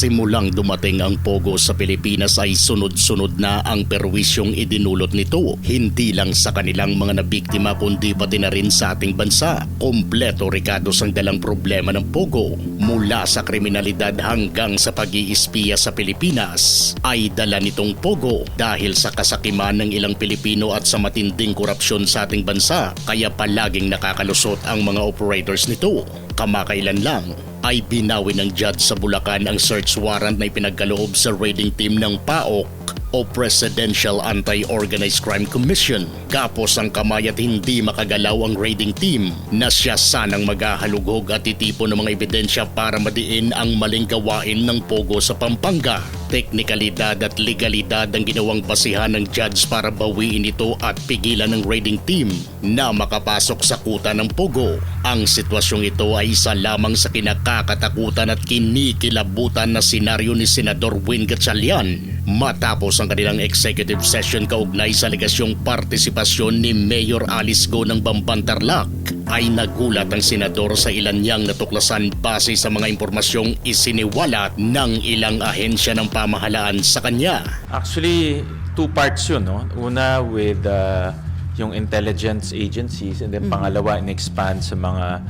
Simulang dumating ang Pogo sa Pilipinas ay sunod-sunod na ang perwisyong idinulot nito. Hindi lang sa kanilang mga nabiktima kundi pati na rin sa ating bansa. Kompleto Ricardo ang dalang problema ng Pogo. Mula sa kriminalidad hanggang sa pag-iispiya sa Pilipinas ay dala nitong Pogo dahil sa kasakiman ng ilang Pilipino at sa matinding korupsyon sa ating bansa. Kaya palaging nakakalusot ang mga operators nito. Kamakailan lang ay binawi ng judge sa Bulacan ang search warrant na ipinagkaloob sa raiding team ng PAOK o Presidential Anti-Organized Crime Commission. Kapos ang kamay at hindi makagalaw ang raiding team na siya sanang maghahalughog at titipo ng mga ebidensya para madiin ang maling gawain ng Pogo sa Pampanga. Teknikalidad at legalidad ang ginawang basihan ng judge para bawiin ito at pigilan ng raiding team na makapasok sa kuta ng Pogo. Ang sitwasyong ito ay isa lamang sa kinakakatakutan at kinikilabutan na senaryo ni Senador Win Gatchalian matapos ang kanilang executive session kaugnay sa legasyong partisipasyon ni Mayor Alice Go ng Bambantarlak ay nagulat ang senador sa ilan niyang natuklasan base sa mga impormasyong isiniwalat ng ilang ahensya ng pamahalaan sa kanya. Actually, two parts yun, no? Una with uh, yung intelligence agencies and then pangalawa in-expand sa mga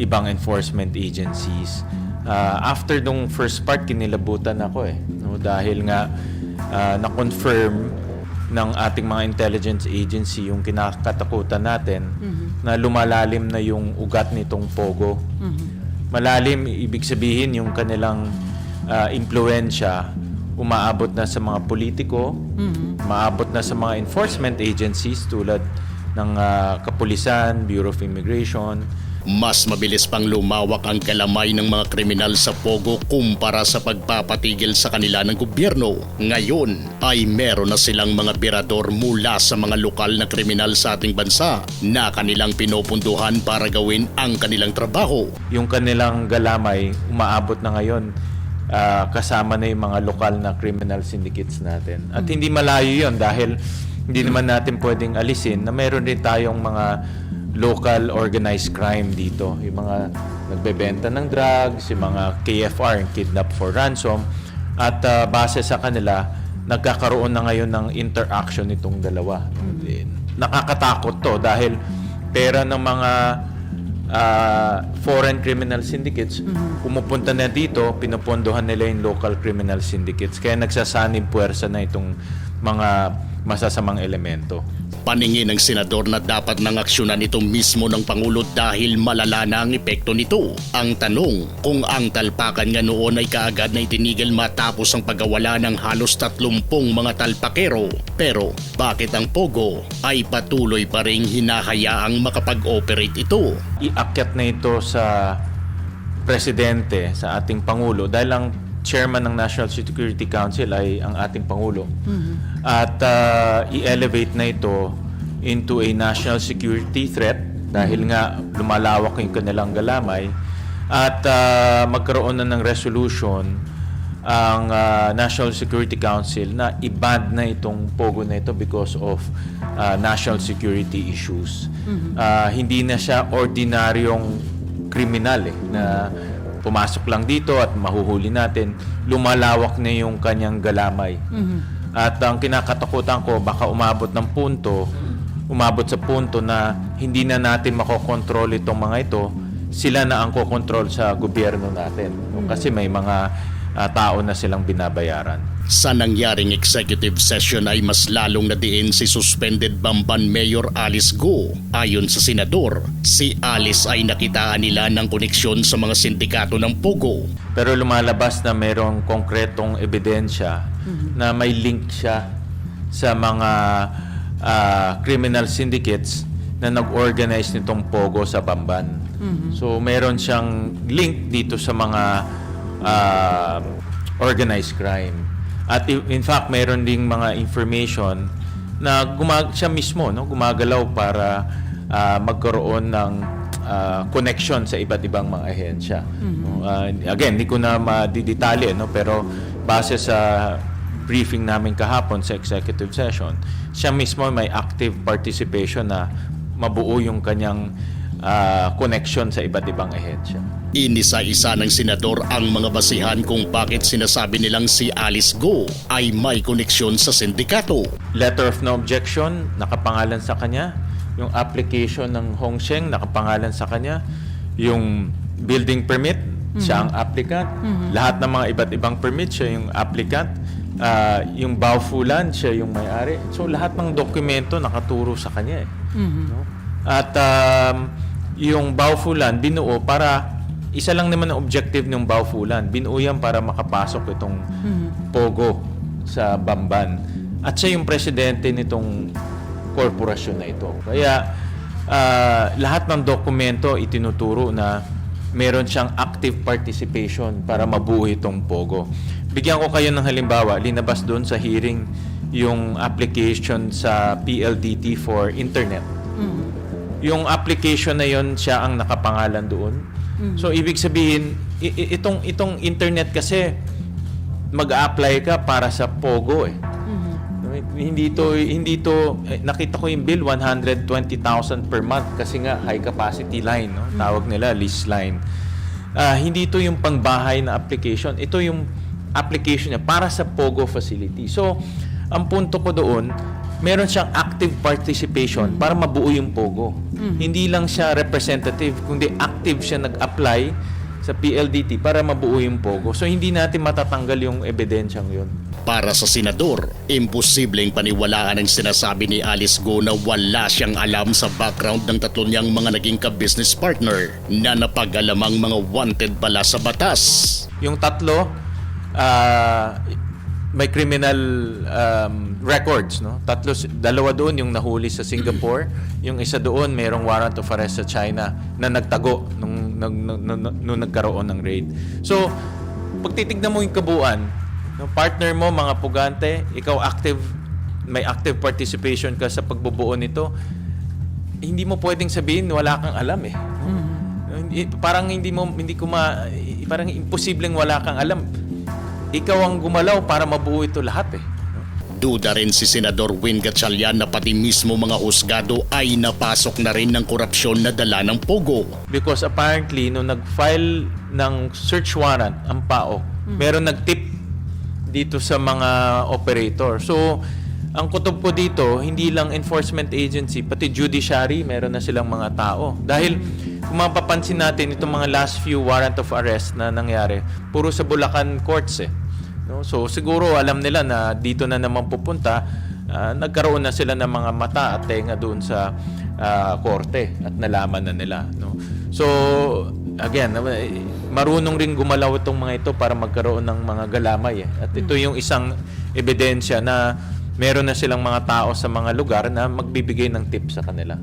ibang enforcement agencies. Uh, after nung first part, kinilabutan ako eh. No? Dahil nga uh, na-confirm ng ating mga intelligence agency yung kinakatakutan natin na lumalalim na yung ugat nitong Pogo. Malalim, ibig sabihin yung kanilang uh, impluensya umaabot na sa mga politiko, maabot na sa mga enforcement agencies tulad ng ah, Kapulisan, Bureau of Immigration, Mas mabilis pang lumawak ang kalamay ng mga kriminal sa Pogo kumpara sa pagpapatigil sa kanila ng gobyerno. Ngayon ay meron na silang mga birador mula sa mga lokal na kriminal sa ating bansa na kanilang pinupunduhan para gawin ang kanilang trabaho. yung kanilang galamay umaabot na ngayon ah, kasama na yung mga lokal na criminal syndicates natin. At hindi malayo yon dahil hindi naman natin pwedeng alisin na meron din tayong mga local organized crime dito. Yung mga nagbebenta ng drugs, yung mga KFR, yung kidnap for ransom. At ah, base sa kanila, nagkakaroon na ngayon ng interaction itong dalawa. Nakakatakot to dahil pera ng mga ah, foreign criminal syndicates, pumupunta na dito, pinupondohan nila yung local criminal syndicates. Kaya nagsasanib puwersa na itong mga masasamang elemento. Paningin ng senador na dapat nang aksyonan ito mismo ng Pangulo dahil malala na ang epekto nito. Ang tanong kung ang talpakan nga noon ay kaagad na itinigil matapos ang pagawala ng halos 30 mga talpakero. Pero bakit ang Pogo ay patuloy pa ring hinahayaang makapag-operate ito? Iakyat na ito sa presidente, sa ating Pangulo dahil ang chairman ng National Security Council ay ang ating Pangulo. At ah, i-elevate na ito into a national security threat dahil nga lumalawak yung kanilang galamay at ah, magkaroon na ng resolution ang ah, National Security Council na i-ban na itong pogo na ito because of ah, national security issues. Ah, hindi na siya ordinaryong kriminal eh, na pumasok lang dito at mahuhuli natin, lumalawak na yung kanyang galamay. At ang kinakatakutan ko, baka umabot ng punto, umabot sa punto na hindi na natin makokontrol itong mga ito, sila na ang kokontrol sa gobyerno natin. Kasi may mga ah, tao na silang binabayaran. Sa nangyaring executive session ay mas lalong nadiin si suspended Bamban Mayor Alice Go. Ayon sa senador, si Alice ay nakitaan nila ng koneksyon sa mga sindikato ng Pogo. Pero lumalabas na mayroong konkretong ebidensya na may link siya sa mga ah, criminal syndicates na nag-organize nitong Pogo sa Bamban. So meron siyang link dito sa mga ah, organized crime. At in fact, meron ding mga information na gumag siya mismo no gumagalaw para ah, magkaroon ng ah, connection sa iba't ibang mga ahensya. No, ah, again, hindi ko na madidetalye, no? pero base sa briefing namin kahapon sa executive session, siya mismo may active participation na mabuo yung kanyang ah, connection sa iba't ibang ahensya. Inisa-isa ng senador ang mga basihan kung bakit sinasabi nilang si Alice Go ay may koneksyon sa sindikato. letter of no objection, nakapangalan sa kanya. Yung application ng Hong Sheng, nakapangalan sa kanya. Yung building permit, siya ang applicant. Lahat ng mga iba't ibang permit, siya yung applicant. Ah, yung Baofulan, siya yung may-ari. So, lahat ng dokumento nakaturo sa kanya eh. No? At um, yung Baofulan, binuo para isa lang naman ang objective ng Baofulan. Binuo yan para makapasok itong Pogo sa Bamban. At siya yung presidente nitong korporasyon na ito. Kaya ah, lahat ng dokumento itinuturo na meron siyang active participation para mabuo itong Pogo. Bigyan ko kayo ng halimbawa, linabas doon sa hearing yung application sa PLDT for internet. Yung application na yon siya ang nakapangalan doon. So ibig sabihin itong itong internet kasi mag-apply ka para sa Pogo eh. No, Hindi to hindi to eh, nakita ko yung bill 120,000 per month kasi nga high capacity line no. Tawag nila lease line. Ah, hindi to yung pangbahay na application. Ito yung application niya para sa Pogo facility. So, ang punto ko doon, meron siyang active participation para mabuo yung Pogo. Hindi lang siya representative, kundi active siya nag-apply sa PLDT para mabuo yung Pogo. So, hindi natin matatanggal yung ebidensyang yun. Para sa senador, imposibleng paniwalaan ang sinasabi ni Alice Go na wala siyang alam sa background ng tatlo niyang mga naging ka-business partner na napag-alamang mga wanted pala sa batas. Yung tatlo, ah, may criminal um, records, no? Tatlo, dalawa doon yung nahuli sa Singapore, yung isa doon mayroong warrant of arrest sa China na nagtago nung, nung, nung, nung- nung nagkaroon ng raid. So, pag titignan mo yung kabuuan, no, partner mo, mga pugante, ikaw active, may active participation ka sa pagbubuo nito, hindi mo pwedeng sabihin wala kang alam eh. Hindi- Parang hindi mo hindi ko ma parang imposibleng wala kang alam. Ikaw ang gumalaw para mabuo ito lahat eh. Duda rin si Senador Win Gatchalian na pati mismo mga husgado ay napasok na rin ng korupsyon na dala ng Pogo. Because apparently nung nag-file ng search warrant ang PAO, meron nag-tip dito sa mga operator. So, ang kutob ko dito, hindi lang enforcement agency, pati judiciary, meron na silang mga tao. Dahil kung mapapansin natin itong mga last few warrant of arrest na nangyari, puro sa Bulacan courts eh. No? So siguro alam nila na dito na naman pupunta, ah, nagkaroon na sila ng mga mata at tenga doon sa ah, korte at nalaman na nila. No? So again, marunong rin gumalaw itong mga ito para magkaroon ng mga galamay. Eh. At ito yung isang ebidensya na meron na silang mga tao sa mga lugar na magbibigay ng tip sa kanila.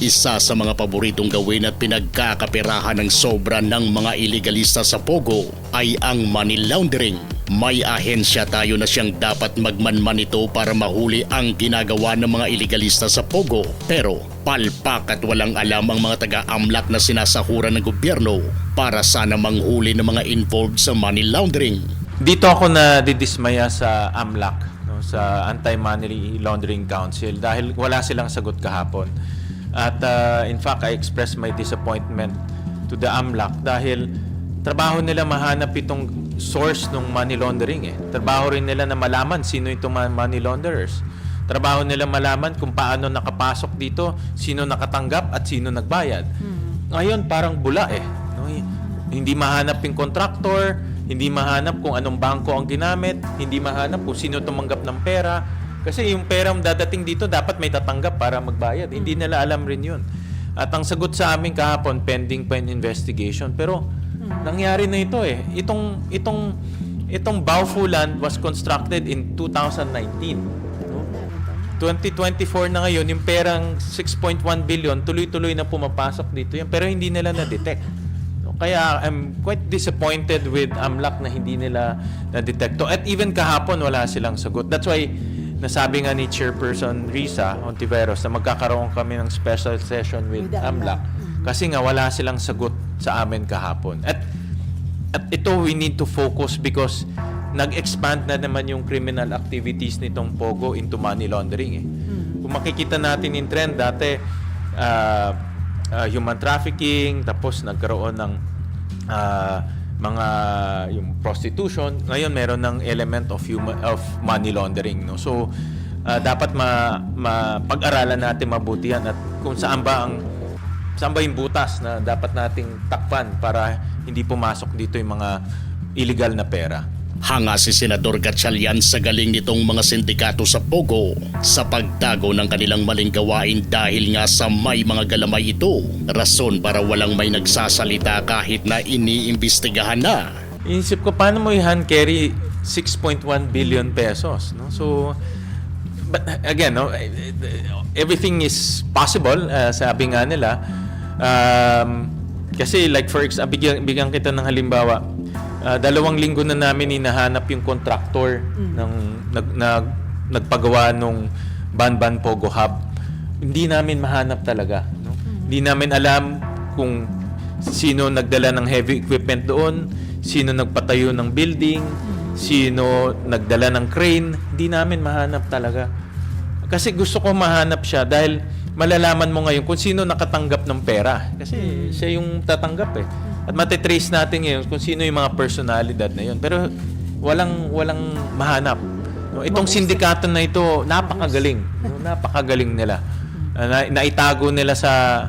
Isa sa mga paboritong gawin at pinagkakapirahan ng sobra ng mga iligalista sa Pogo ay ang money laundering. May ahensya tayo na siyang dapat magmanman ito para mahuli ang ginagawa ng mga iligalista sa Pogo. Pero palpak at walang alam ang mga taga-amlak na sinasahuran ng gobyerno para sana manghuli ng mga involved sa money laundering. Dito ako na didismaya sa AMLAC, no, sa Anti-Money Laundering Council dahil wala silang sagot kahapon. At uh, in fact, I expressed my disappointment to the AMLAC dahil trabaho nila mahanap itong source ng money laundering eh. Trabaho rin nila na malaman sino itong money launderers. Trabaho nila malaman kung paano nakapasok dito, sino nakatanggap at sino nagbayad. Ngayon parang bula eh. No? Hindi mahanap yung contractor, hindi mahanap kung anong bangko ang ginamit, hindi mahanap kung sino tumanggap ng pera. Kasi yung pera dadating dito, dapat may tatanggap para magbayad. Hindi nila alam rin yun. At ang sagot sa amin kahapon, pending pa investigation. Pero nangyari na ito eh. Itong, itong, itong Baofulan was constructed in 2019. No? 2024 na ngayon, yung perang 6.1 billion, tuloy-tuloy na pumapasok dito yan. Pero hindi nila na-detect. Kaya I'm quite disappointed with AMLAC na hindi nila na-detect. At even kahapon, wala silang sagot. That's why, nasabi nga ni Chairperson Risa Ontiveros na magkakaroon kami ng special session with, AMLAC AMLAC. Kasi nga wala silang sagot sa amin kahapon. At at ito we need to focus because nag-expand na naman yung criminal activities nitong Pogo into money laundering eh. Kung makikita natin yung trend dati ah, ah, human trafficking tapos nagkaroon ng ah, mga yung prostitution ngayon meron ng element of human of money laundering no so ah, dapat ma, ma pag-aralan natin mabuti yan at kung saan ba ang saan ba yung butas na dapat nating takpan para hindi pumasok dito yung mga illegal na pera. Hanga si Senador Gatchalian sa galing nitong mga sindikato sa Pogo sa pagtago ng kanilang maling gawain dahil nga sa may mga galamay ito. Rason para walang may nagsasalita kahit na iniimbestigahan na. Inisip ko, paano mo i-hand carry 6.1 billion pesos? No? So, but again, no, everything is possible, uh, sabi nga nila. Um, kasi like for example, bigyan, bigyan kita ng halimbawa, uh, dalawang linggo na namin hinahanap yung contractor ng nag, nag, nagpagawa nung Banban Pogo Hub. Hindi namin mahanap talaga. No? Hindi namin alam kung sino nagdala ng heavy equipment doon, sino nagpatayo ng building, sino nagdala ng crane, hindi namin mahanap talaga. Kasi gusto ko mahanap siya dahil malalaman mo ngayon kung sino nakatanggap ng pera. Kasi siya yung tatanggap eh. At matitrace natin ngayon kung sino yung mga personalidad na yun. Pero walang walang mahanap. No, itong sindikato na ito, napakagaling. No, napakagaling nila. Na, naitago nila sa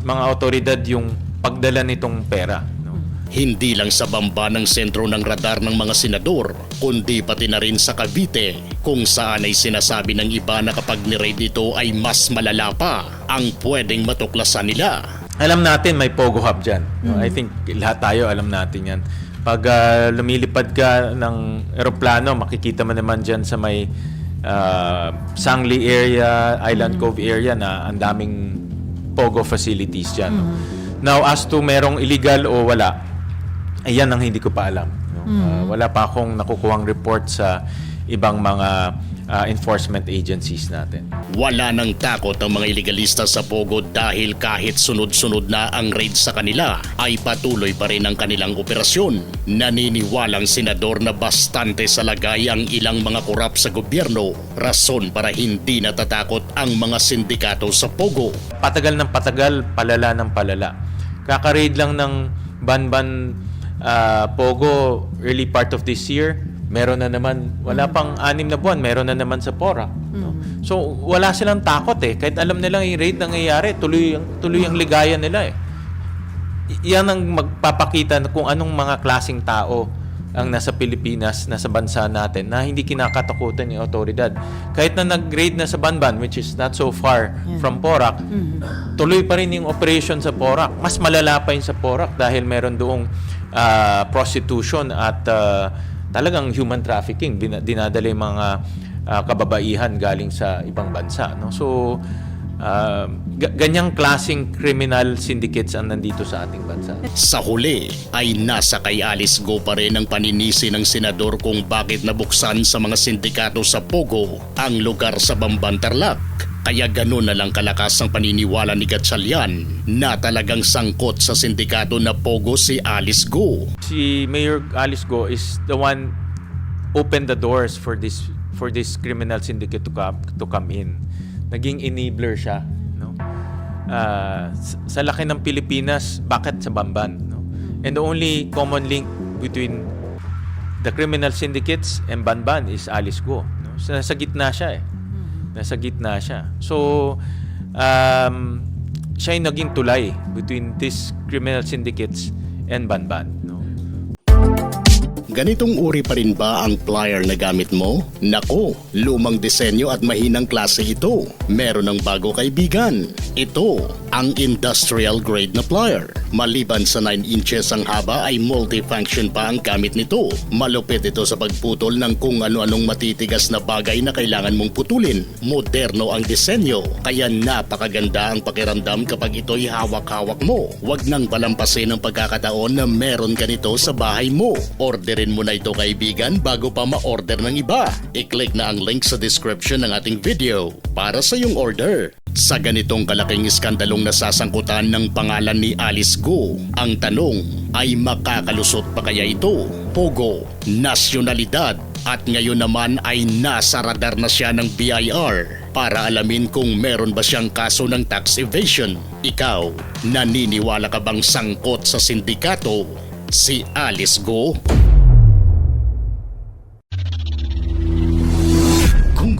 mga otoridad yung pagdala nitong pera. No? Hindi lang sa bamba ng sentro ng radar ng mga senador, kundi pati na rin sa Cavite, kung saan ay sinasabi ng iba na kapag ni-raid ito ay mas malala pa ang pwedeng matuklasan nila. Alam natin may Pogo Hub dyan. No? I think lahat tayo alam natin yan. Pag ah, lumilipad ka ng eroplano, makikita mo naman dyan sa may ah, Sangli area, Island Cove area na ang daming Pogo facilities dyan. no? Now, as to merong illegal o wala, ayan ang hindi ko pa alam. no? Ah, wala pa akong nakukuhang report sa ibang mga ah, enforcement agencies natin. Wala nang takot ang mga ilegalista sa Pogo dahil kahit sunod-sunod na ang raid sa kanila ay patuloy pa rin ang kanilang operasyon. Naniniwalang senador na bastante sa lagay ang ilang mga korap sa gobyerno, rason para hindi natatakot ang mga sindikato sa Pogo. patagal ng patagal, palala ng palala. Kaka-raid lang ng Banban ah, Pogo early part of this year, meron na naman, wala pang anim na buwan, meron na naman sa Porac. No? So, wala silang takot eh. Kahit alam nilang yung raid nangyayari, tuloy, ang- tuloy ang ligaya nila eh. I- Yan ang magpapakita na kung anong mga klasing tao ang nasa Pilipinas, nasa bansa natin, na hindi kinakatakutan yung otoridad. Kahit na nag-raid na sa Banban, which is not so far from Porac, tuloy pa rin yung operation sa Porac. Mas malala pa yun sa Porac dahil meron doong ah, prostitution at ah, talagang human trafficking. Dinadala yung mga ah, kababaihan galing sa ibang bansa. No? So, ga- ganyang klaseng criminal syndicates ang nandito sa ating bansa. Sa huli ay nasa kay Alice Go pa rin ang paninisi ng senador kung bakit nabuksan sa mga sindikato sa Pogo ang lugar sa Bamban Tarlac. Kaya ganun na lang kalakas ang paniniwala ni Gatchalian na talagang sangkot sa sindikato na Pogo si Alice Go. si Mayor Alice Go is the one opened the doors for this for this criminal syndicate to come to come in. Naging enabler siya, no? S- sa laki ng Pilipinas, bakit sa Bamban, no? And the only common link between the criminal syndicates and Banban is Alice Go, no? So, nasa gitna siya eh. Nasa gitna siya. So um, siya yung naging tulay between these criminal syndicates and Banban? Ganitong uri pa rin ba ang plier na gamit mo? Nako, lumang disenyo at mahinang klase ito. Meron ng bago kaibigan. Ito, ang industrial grade na plier. Maliban sa 9 inches ang haba ay multifunction pa ang gamit nito. Malupit ito sa pagputol ng kung ano-anong matitigas na bagay na kailangan mong putulin. Moderno ang disenyo, kaya napakaganda ang pakiramdam kapag ito'y hawak-hawak mo. Huwag nang palampasin ang pagkakataon na meron ka nito sa bahay mo. Orderin mo na ito kaibigan bago pa ma-order ng iba. I-click na ang link sa description ng ating video para sa iyong order. Sa ganitong kalaking iskandalong nasasangkutan ng pangalan ni Alice Go, ang tanong ay makakalusot pa kaya ito? Pogo, nasyonalidad at ngayon naman ay nasa radar na siya ng BIR para alamin kung meron ba siyang kaso ng tax evasion. Ikaw, naniniwala ka bang sangkot sa sindikato si Alice Go?